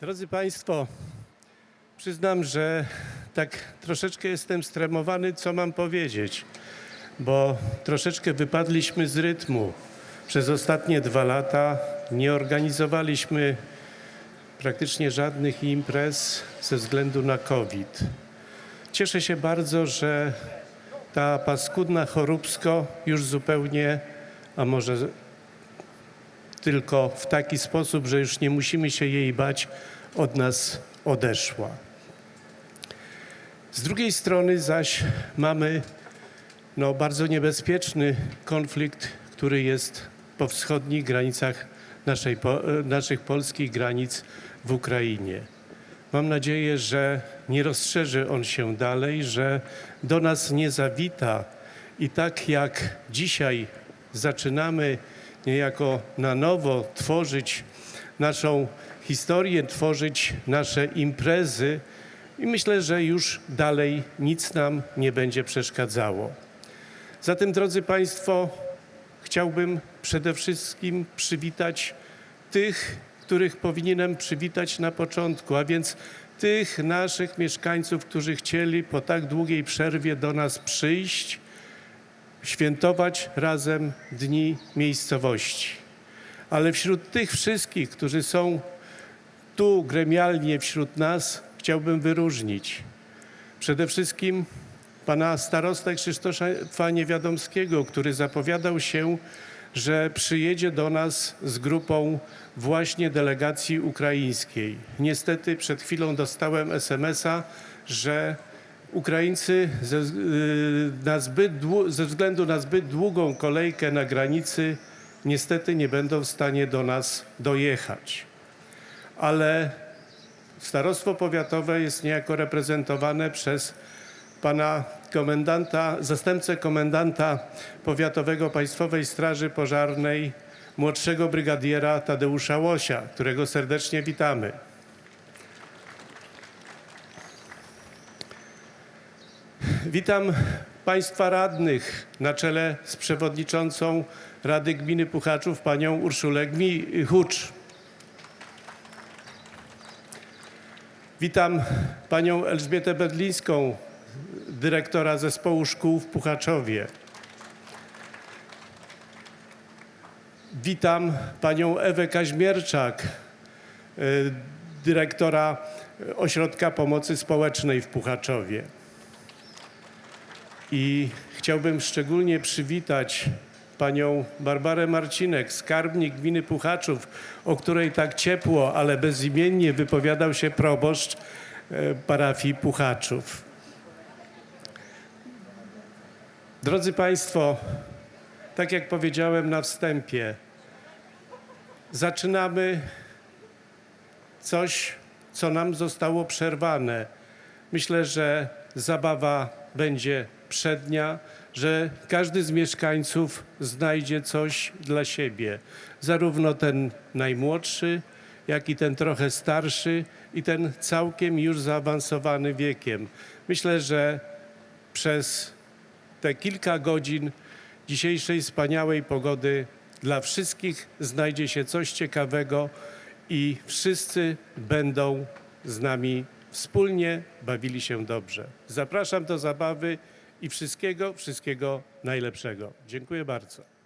Drodzy Państwo, przyznam, że tak troszeczkę jestem stremowany, co mam powiedzieć, bo troszeczkę wypadliśmy z rytmu. Przez ostatnie dwa lata nie organizowaliśmy praktycznie żadnych imprez ze względu na COVID. Cieszę się bardzo, że ta paskudna choróbsko już zupełnie, a może tylko w taki sposób, że już nie musimy się jej bać, od nas odeszła. Z drugiej strony zaś mamy no, bardzo niebezpieczny konflikt, który jest po wschodnich granicach naszej, po, naszych polskich granic w Ukrainie. Mam nadzieję, że nie rozszerzy on się dalej, że do nas nie zawita i tak jak dzisiaj zaczynamy niejako na nowo tworzyć naszą historię, tworzyć nasze imprezy i myślę, że już dalej nic nam nie będzie przeszkadzało. Zatem, drodzy Państwo, chciałbym przede wszystkim przywitać tych, których powinienem przywitać na początku, a więc tych naszych mieszkańców, którzy chcieli po tak długiej przerwie do nas przyjść, świętować razem dni miejscowości. Ale wśród tych wszystkich, którzy są tu gremialnie wśród nas, chciałbym wyróżnić przede wszystkim pana starostę Krzysztofa Niewiadomskiego, który zapowiadał się, że przyjedzie do nas z grupą właśnie delegacji ukraińskiej. Niestety przed chwilą dostałem SMS-a, że Ukraińcy ze, y, na zbyt, ze względu na zbyt długą kolejkę na granicy niestety nie będą w stanie do nas dojechać. Ale starostwo powiatowe jest niejako reprezentowane przez pana komendanta, zastępcę komendanta powiatowego Państwowej Straży Pożarnej, młodszego brygadiera Tadeusza Łosia, którego serdecznie witamy. Witam Państwa radnych na czele z przewodniczącą Rady Gminy Puchaczów, panią Urszulę Gmi- Hucz. Witam panią Elżbietę Bedlińską, dyrektora zespołu szkół w Puchaczowie. Witam panią Ewę Kaźmierczak, y, dyrektora Ośrodka Pomocy Społecznej w Puchaczowie. I chciałbym szczególnie przywitać panią Barbarę Marcinek, skarbnik gminy Puchaczów, o której tak ciepło, ale bezimiennie wypowiadał się proboszcz e, parafii Puchaczów. Drodzy Państwo, tak jak powiedziałem na wstępie, zaczynamy coś, co nam zostało przerwane. Myślę, że zabawa będzie przednia, że każdy z mieszkańców znajdzie coś dla siebie. Zarówno ten najmłodszy, jak i ten trochę starszy i ten całkiem już zaawansowany wiekiem. Myślę, że przez te kilka godzin dzisiejszej wspaniałej pogody dla wszystkich znajdzie się coś ciekawego i wszyscy będą z nami wspólnie bawili się dobrze. Zapraszam do zabawy i wszystkiego, wszystkiego najlepszego. Dziękuję bardzo.